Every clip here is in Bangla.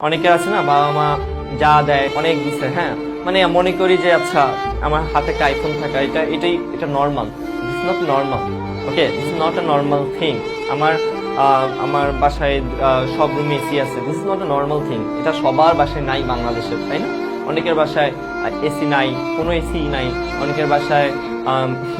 অনেকের আছে না, বাবা মা যা দেয়, অনেক দিছে হ্যাঁ? মানে মনে করি যে আচ্ছা আমার হাতে একটা আইফোন থাকা, এটা, এটাই, এটা normal it's not normal okay this not a normal thing আমার আমার বাসায় সব রুমে এসি আছে। This not a normal thing এটা সবার বাসায় নাই বাংলাদেশের তাই না? অনেকের বাসায় এসি নাই, কোনো এসি নাই। অনেকের বাসায়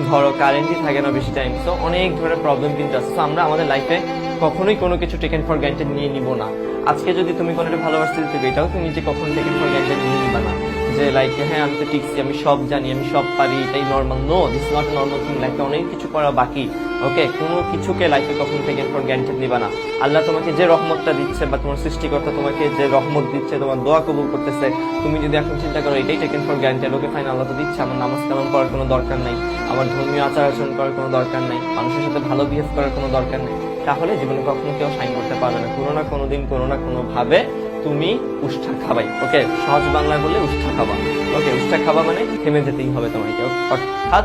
ধরো কারেন্টই থাকে না বেশি টাইম তো অনেক ধরনের প্রবলেম কিন্তু আছে। তো আমরা আমাদের লাইফে কখনোই কোনো কিছু টেকেন ফর গ্যান্টেড নিয়ে নিব না। আজকে যদি তুমি কোনো একটা ভালোবাসতে দিতে এটাও তুমি যে কখনো টেকেন ফর গ্যান্টেড নিয়ে নিবা না। যে লাইক হ্যাঁ আমি তো টিকছি, আমি সব জানি, আমি সব পারি, এটাই normal no this not normal thing লাইফে অনেক কিছু করা বাকি। ওকে কোনো কিছুকে লাইফে কখনো থেকে ফর গ্রান্টেড নিবা না। আল্লাহ তোমাকে যে রহমতটা দিচ্ছে বা তোমার সৃষ্টিকর্তা তোমাকে যে রহমত দিচ্ছে, তোমার দোয়া কবুল করতেছে, তুমি যদি এখন চিন্তা করো, এটাই taken for granted okay fine আল্লাহ তো দিচ্ছে, আমার নামাজ কালাম করার কোনো দরকার নাই, আমার ধর্মীয় আচার আচরণ করার কোনো দরকার নাই, মানুষের সাথে ভালো বিহেভ করার কোনো দরকার নেই, তাহলে জীবনে কখনো কেউ সাইন করতে পারবে না, কোনো না কোনো দিন, কোনো না কোনো ভাবে তুমি উষ্ঠা খাবাই। ওকে সহজ বাংলায় বললে উষ্ঠা খাবা। ওকে উষ্ঠা খাবা মানে থেমে যেতেই হবে তোমাকে, অর্থাৎ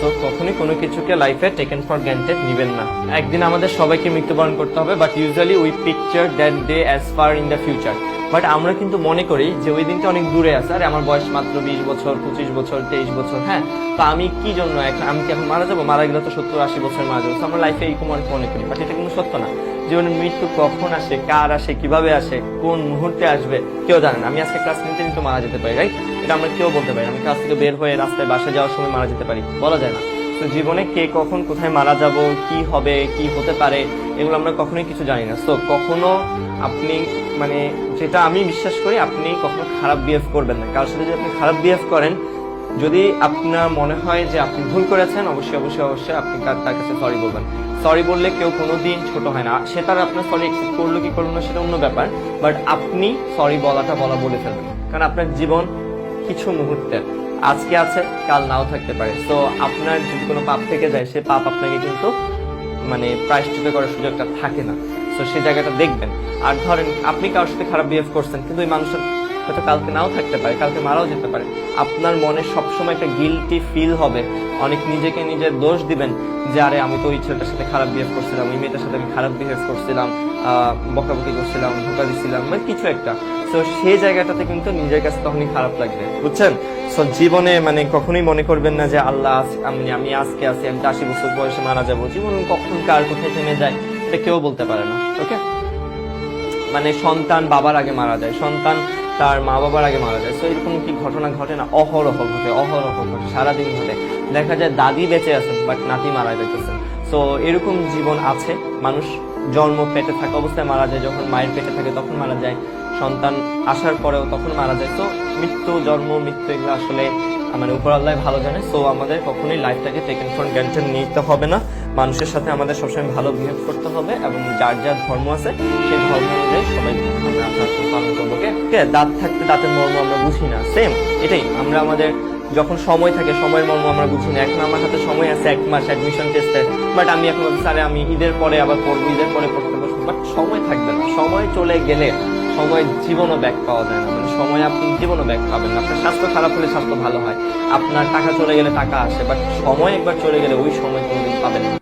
তো কখনোই কোনো কিছুকে লাইফে টেকেন ফর গ্রান্টেড নিবেন না। একদিন আমাদের সবাইকে মৃত্যুবরণ করতে হবে but usually we picture that day as far in the future but আমরা কিন্তু মনে করি যে ওই দিনটা অনেক দূরে আছে, আর আমার বয়স মাত্র বিশ বছর, পঁচিশ বছর, তেইশ বছর হ্যাঁ? তো আমি কি জন্য আমি কি এখন মারা যাব? মারা গেলে তো সত্তর, আশি বছর মারা যাব। তো আমরা লাইফে এইরকম অনেক মনে করি বাট এটা কিন্তু সত্য না। জীবনের মৃত্যু কখন আসে, কার আসে, কীভাবে আসে, কোন মুহূর্তে আসবে, কেউ জানে না। আমি আজকে ক্লাস নিতে নিতে মারা যেতে পারি রাইট এটা আমরা কেউ বলতে পারি আমি ক্লাস থেকে বের হয়ে রাস্তায় বাসে যাওয়ার সময় মারা যেতে পারি, বলা যায় না। তো জীবনে কে কখন কোথায় মারা যাব, কি হবে, কি হতে পারে, এগুলো আমরা কখনোই কিছু জানি না। তো কখনো আপনি মানে যেটা আমি বিশ্বাস করি, আপনি কখনো খারাপ বিহেভ করবেন না। কারোর সাথে যদি আপনি খারাপ বিহেভ করেন, যদি আপনার মনে হয় যে আপনি ভুল করেছেন, অবশ্যই অবশ্যই অবশ্যই আপনি তার তার কাছে সরি বলবেন। সরি বললে কেউ কোনোদিন ছোট হয় না। সে তার আপনার সরি অ্যাকসেপ্ট করল কি করল না সেটা অন্য ব্যাপার। বাট আপনি সরি বলাটা বলা বলে ফেলবেন। কারণ আপনার জীবন কিছু মুহূর্তের। আজকে আছে, কাল নাও থাকতে পারে। তো আপনার যদি কোনো পাপ থেকে যায়, সে পাপ আপনাকে কিন্তু মানে প্রায়শ্চিত করার সুযোগটা থাকে না। তো সেই জায়গাটা দেখবেন। আর ধরেন, আপনি কারোর সাথে খারাপ বিহেভ করছেন, কিন্তু ওই মানুষটা হয়তো কালকে নাও থাকতে পারে, কালকে মারাও যেতে পারে। আপনার মনে সবসময় একটা গিলটি ফিল হবে। অনেক নিজেকে নিজের দোষ দিবেন যে, আরে, আমি তো ওই ছেলেটার সাথে খারাপ বিহেভ করছিলাম, ওই মেয়েটার সাথে আমি খারাপ বিহেভ করছিলাম বকাবকি করছিলাম, ধোকা দিছিলাম মানে কিছু একটা। তো সেই জায়গাটাতে কিন্তু নিজের কাছে তখনই খারাপ লাগবে। বুঝছেন? সো জীবনে মানে কখনোই মনে করবেন না যে, আল্লাহ আমি আমি আজকে আছি, আমি আশি বছর বয়সে মারা যাব। জীবন কখন কার কোথায় থেমে যায়, এটা কেউ বলতে পারে না ওকে মানে সন্তান বাবার আগে মারা যায়, সন্তান তার মা বাবার আগে মারা যায়। তো এরকম কি ঘটনা ঘটে না? অহরহ ঘটে অহরহ ঘটে, সারাদিন ঘটে। দেখা যায় দাদি বেঁচে আছেন বাট নাতি মারা যাইতেছেন তো এরকম জীবন আছে, মানুষ জন্ম পেটে থাকা অবস্থায় মারা যায়, যখন মায়ের পেটে থাকে তখন মারা যায়, সন্তান আসার পরেও তখন মারা যায়। তো মৃত্যু, জন্ম, মৃত্যু এগুলো আসলে মানে উপর আল্লাহ ভালো জানে সো আমাদের কখনোই লাইফটাকে টেকেন ফর গ্রান্টেড নিতে হবে না। মানুষের সাথে আমাদের সবসময় ভালো বিহেভ করতে হবে এবং যার যার ধর্ম আছে, সেই ধর্ম অনুযায়ী সবাই ওকে দাঁত থাকতে দাঁতের মর্ম আমরা বুঝি না সেম এটাই। আমরা আমাদের যখন সময় থাকে, সময়ের মর্ম আমরা বুঝি না। এখন আমার হাতে সময় আছে, এক মাস অ্যাডমিশন টেস্টে বাট আমি এখন স্যারে আমি ঈদের পরে আবার পড়ব, ঈদের পরে পড়তে বসবো। বাট সময় থাকবে না। সময় চলে গেলে সময় জীবনও ব্যাক পাওয়া যায় না। মানে সময় আপনি জীবনও ব্যাক পাবেন না। আপনার স্বাস্থ্য খারাপ হলে স্বাস্থ্য ভালো হয়। আপনার টাকা চলে গেলে টাকা আসে বাট সময় একবার চলে গেলে ওই সময় কোনোদিন পাবেন না।